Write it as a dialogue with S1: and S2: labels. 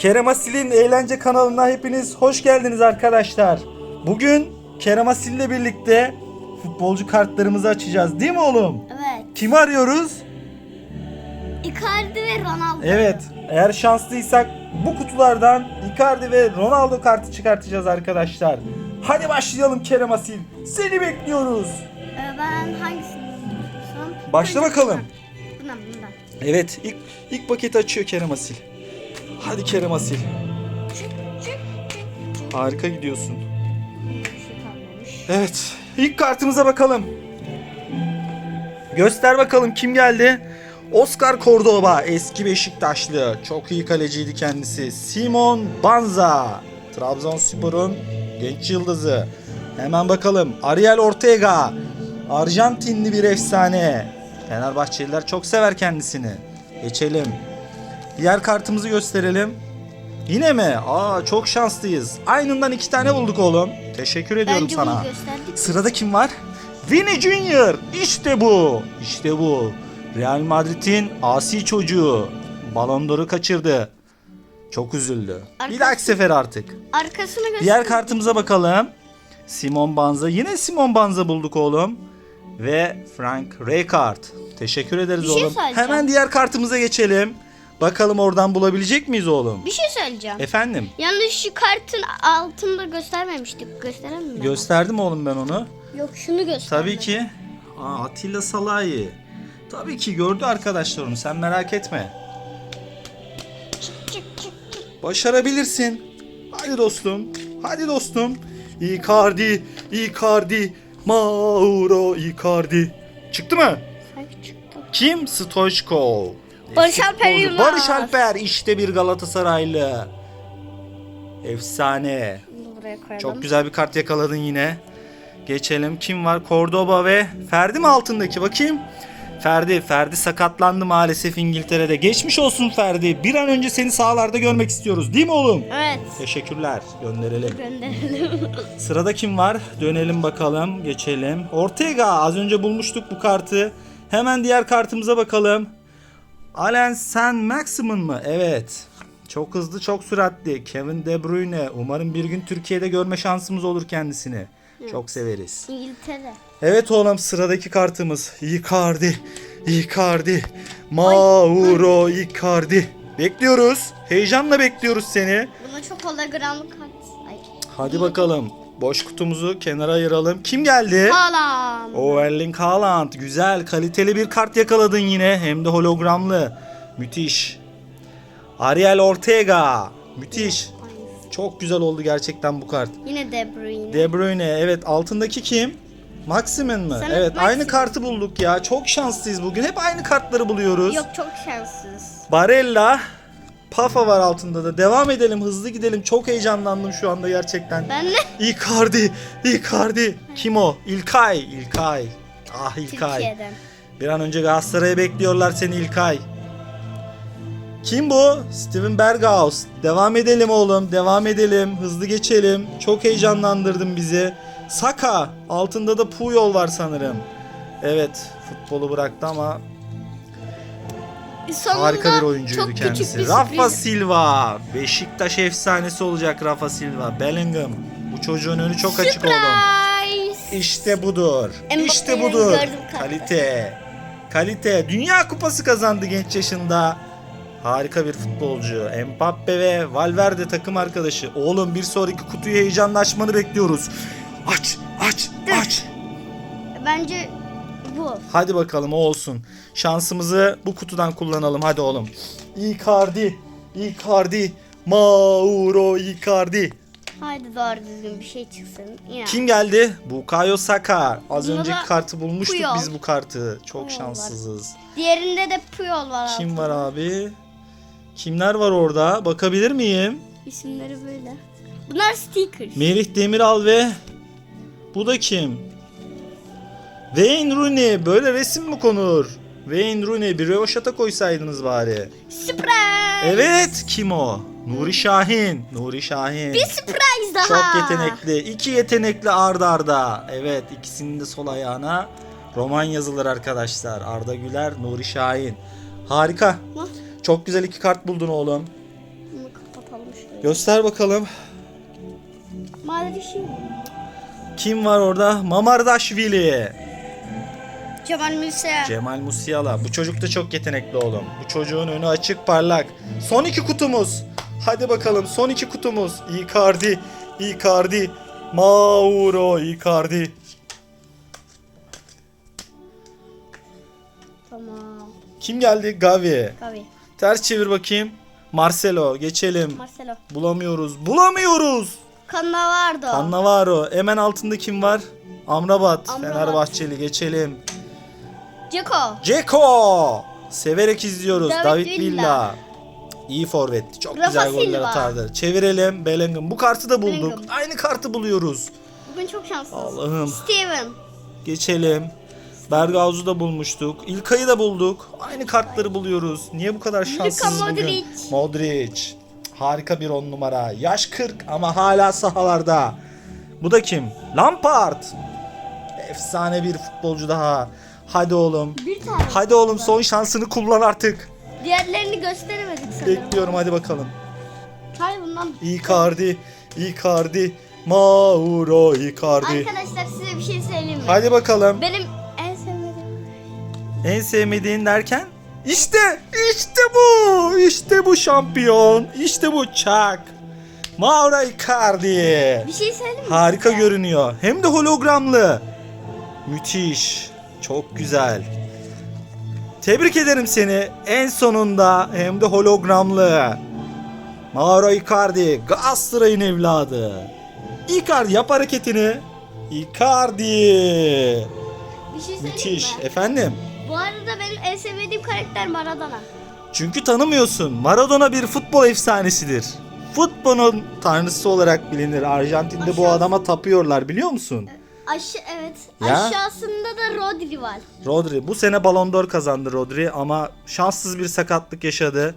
S1: Kerem Asil'in eğlence kanalına hepiniz hoş geldiniz arkadaşlar. Bugün Kerem Asil'le birlikte futbolcu kartlarımızı açacağız değil mi oğlum?
S2: Evet.
S1: Kimi arıyoruz?
S2: Icardi ve Ronaldo.
S1: Evet eğer şanslıysak bu kutulardan Icardi ve Ronaldo kartı çıkartacağız arkadaşlar. Hadi başlayalım Kerem Asil. Seni bekliyoruz.
S2: Ee, ben hangisini?
S1: Başla bakalım.
S2: Bundan bundan.
S1: Evet ilk, ilk paketi açıyor Kerem Asil. Hadi Kerem Asil. Harika gidiyorsun. Evet. ilk kartımıza bakalım. Göster bakalım kim geldi? Oscar Cordoba eski Beşiktaşlı. Çok iyi kaleciydi kendisi. Simon Banza. Trabzonspor'un genç yıldızı. Hemen bakalım. Ariel Ortega. Arjantinli bir efsane. Fenerbahçeliler çok sever kendisini. Geçelim. Diğer kartımızı gösterelim. Yine mi? Aa çok şanslıyız. Aynından iki tane bulduk oğlum. Teşekkür ediyorum
S2: Bence
S1: sana.
S2: bunu gösterdik.
S1: Sırada kim var? Vini Junior. İşte bu. İşte bu. Real Madrid'in asi çocuğu. Ballon d'Or'u kaçırdı. Çok üzüldü. Bir
S2: Arkası-
S1: dahaki sefer artık.
S2: Arkasını göster.
S1: Diğer kartımıza bakalım. Simon Banza. Yine Simon Banza bulduk oğlum. Ve Frank Rijkaard. Teşekkür ederiz
S2: Bir şey
S1: oğlum.
S2: söyleyeceğim.
S1: Hemen diğer kartımıza geçelim. Bakalım oradan bulabilecek miyiz oğlum?
S2: Bir şey söyleyeceğim.
S1: Efendim?
S2: Yalnız şu kartın altında göstermemiştik. Gösterelim mi?
S1: Gösterdim oğlum ben onu.
S2: Yok şunu göster.
S1: Tabii ki. Aa, Atilla Salahi. Tabii ki gördü arkadaşlarım sen merak etme. Başarabilirsin. Hadi dostum. Hadi dostum. Icardi, Icardi, Mauro Icardi. Çıktı mı?
S2: Sanki çıktı.
S1: Kim? Stoichkov.
S2: Barış Alper. Yılmaz.
S1: Barış Alper işte bir Galatasaraylı. Efsane.
S2: Bunu buraya koyalım.
S1: Çok güzel bir kart yakaladın yine. Geçelim. Kim var? Cordoba ve Ferdi mi altındaki? Bakayım. Ferdi. Ferdi sakatlandı maalesef İngiltere'de. Geçmiş olsun Ferdi. Bir an önce seni sahalarda görmek istiyoruz. Değil mi oğlum?
S2: Evet.
S1: Teşekkürler. Gönderelim.
S2: Gönderelim.
S1: Sırada kim var? Dönelim bakalım. Geçelim. Ortega. Az önce bulmuştuk bu kartı. Hemen diğer kartımıza bakalım. Alan San Maximin mı? Evet. Çok hızlı, çok süratli. Kevin De Bruyne. Umarım bir gün Türkiye'de görme şansımız olur kendisini. Çok severiz.
S2: İngiltere.
S1: Evet oğlum sıradaki kartımız. Icardi. Icardi. Mauro Icardi. Bekliyoruz. Heyecanla bekliyoruz seni.
S2: Buna çok hologramlı kart. Ay.
S1: Hadi bakalım. Boş kutumuzu kenara ayıralım. Kim geldi?
S2: Haaland.
S1: O Erling Haaland. Güzel, kaliteli bir kart yakaladın yine. Hem de hologramlı. Müthiş. Ariel Ortega. Müthiş. Çok güzel oldu gerçekten bu kart.
S2: Yine De Bruyne.
S1: De Bruyne. Evet, altındaki kim? Maximin mi?
S2: Samet
S1: evet,
S2: Maximin.
S1: aynı kartı bulduk ya. Çok şanslıyız bugün. Hep aynı kartları buluyoruz.
S2: Yok çok şanssız.
S1: Barella. Pafa var altında da. Devam edelim, hızlı gidelim. Çok heyecanlandım şu anda gerçekten.
S2: Ben de
S1: Icardi, Icardi. Kim o? İlkay, İlkay. Ah İlkay.
S2: Türkiye'den.
S1: Bir an önce Galatasaray'a bekliyorlar seni İlkay. Kim bu? Steven Berghaus. Devam edelim oğlum, devam edelim. Hızlı geçelim. Çok heyecanlandırdın bizi. Saka. Altında da Puyol var sanırım. Evet, futbolu bıraktı ama
S2: Sonunda
S1: harika bir oyuncuydu
S2: çok
S1: kendisi.
S2: küçük bir
S1: Rafa
S2: sürpriz.
S1: Silva. Beşiktaş efsanesi olacak Rafa Silva. Bellingham. Bu çocuğun önü çok açık oğlum.
S2: Surprise.
S1: İşte budur.
S2: Mbappe'yi
S1: işte budur.
S2: gördüm.
S1: Kalite. Kalite. Dünya kupası kazandı genç yaşında. Harika bir futbolcu. Mbappe ve Valverde takım arkadaşı. Oğlum bir sonraki kutuyu heyecanla açmanı bekliyoruz. Aç, aç, aç.
S2: Bence bu.
S1: Hadi bakalım o olsun. Şansımızı bu kutudan kullanalım. Hadi oğlum. Icardi, Icardi, Mauro Icardi.
S2: Haydi doğru düzgün bir şey çıksın. Ya.
S1: Kim geldi? Bukayo Saka. Az
S2: Bunda
S1: önceki
S2: da
S1: kartı bulmuştuk
S2: Puyol.
S1: biz bu kartı. Çok
S2: Puyol var.
S1: şanssızız.
S2: Diğerinde de Puyol var.
S1: Kim
S2: altında.
S1: var abi? Kimler var orada? Bakabilir miyim?
S2: İsimleri böyle. Bunlar sticker.
S1: Merih Demiral ve bu da kim? Wayne Rooney. Böyle resim mi konur? Wayne Rooney. Bir rövaşata koysaydınız bari.
S2: Surprise.
S1: Evet. Kim o? Nuri Şahin. Nuri Şahin.
S2: Bir surprise daha.
S1: Çok yetenekli. İki yetenekli arda arda. Evet ikisinin de sol ayağına roman yazılır arkadaşlar. Arda Güler, Nuri Şahin. Harika.
S2: Bak.
S1: Çok güzel iki kart buldun oğlum.
S2: Bunu şöyle.
S1: Göster bakalım.
S2: Mavi şey mi?
S1: Kim var orada? Mamardaşvili.
S2: Cemal Müse.
S1: Cemal Musiala. Bu çocuk da çok yetenekli oğlum. Bu çocuğun önü açık parlak. Son iki kutumuz. Hadi bakalım son iki kutumuz. Icardi. Icardi. Mauro Icardi.
S2: tamam.
S1: Kim geldi? Gavi.
S2: Gavi.
S1: Ters çevir bakayım. Marcelo. Geçelim.
S2: Marcelo.
S1: Bulamıyoruz. Bulamıyoruz.
S2: Cannavaro.
S1: Cannavaro. Hemen altında kim var? Amrabat.
S2: Amrabat.
S1: Fenerbahçeli. Geçelim.
S2: Ceko.
S1: Ceko. Severek izliyoruz. David,
S2: David
S1: Villa.
S2: Villa.
S1: İyi forvetti. Çok
S2: Rafa
S1: güzel goller
S2: Silva.
S1: atardı. Çevirelim. Bellingham. Bu kartı da bulduk.
S2: Bellingham.
S1: Aynı kartı buluyoruz.
S2: Bugün çok şanslısın.
S1: Allah'ım.
S2: Steven.
S1: Geçelim. Bergauz'u da bulmuştuk. İlkay'ı da bulduk. Aynı kartları buluyoruz. Niye bu kadar şanssızız bugün?
S2: Modric.
S1: Modric. Harika bir on numara. Yaş 40 ama hala sahalarda. Bu da kim? Lampard. Efsane bir futbolcu daha. Hadi oğlum.
S2: Bir tane.
S1: Hadi oğlum son şansını kullan artık.
S2: Diğerlerini gösteremedik sanırım.
S1: Bekliyorum hadi bakalım.
S2: Hayır bundan.
S1: Icardi, Icardi, Mauro Icardi.
S2: Arkadaşlar size bir şey söyleyeyim mi?
S1: Hadi bakalım.
S2: Benim en sevmediğim.
S1: En sevmediğin derken? İşte, işte bu, işte bu şampiyon, işte bu çak. Mauro Icardi.
S2: Bir şey söyleyeyim mi?
S1: Harika
S2: size?
S1: görünüyor. Hem de hologramlı. Müthiş. Çok güzel. Tebrik ederim seni. En sonunda hem de hologramlı. Mauro Icardi. Galatasaray'ın evladı. Icardi yap hareketini. Icardi.
S2: Bir şey
S1: Müthiş.
S2: mi?
S1: Efendim?
S2: Bu arada benim en sevmediğim karakter Maradona.
S1: Çünkü tanımıyorsun. Maradona bir futbol efsanesidir. Futbolun tanrısı olarak bilinir. Arjantin'de bu
S2: Aşağı-
S1: adama tapıyorlar biliyor musun?
S2: Aşa evet.
S1: Ya?
S2: Aşağısında da Rodri var.
S1: Rodri bu sene Ballon d'Or kazandı Rodri ama şanssız bir sakatlık yaşadı.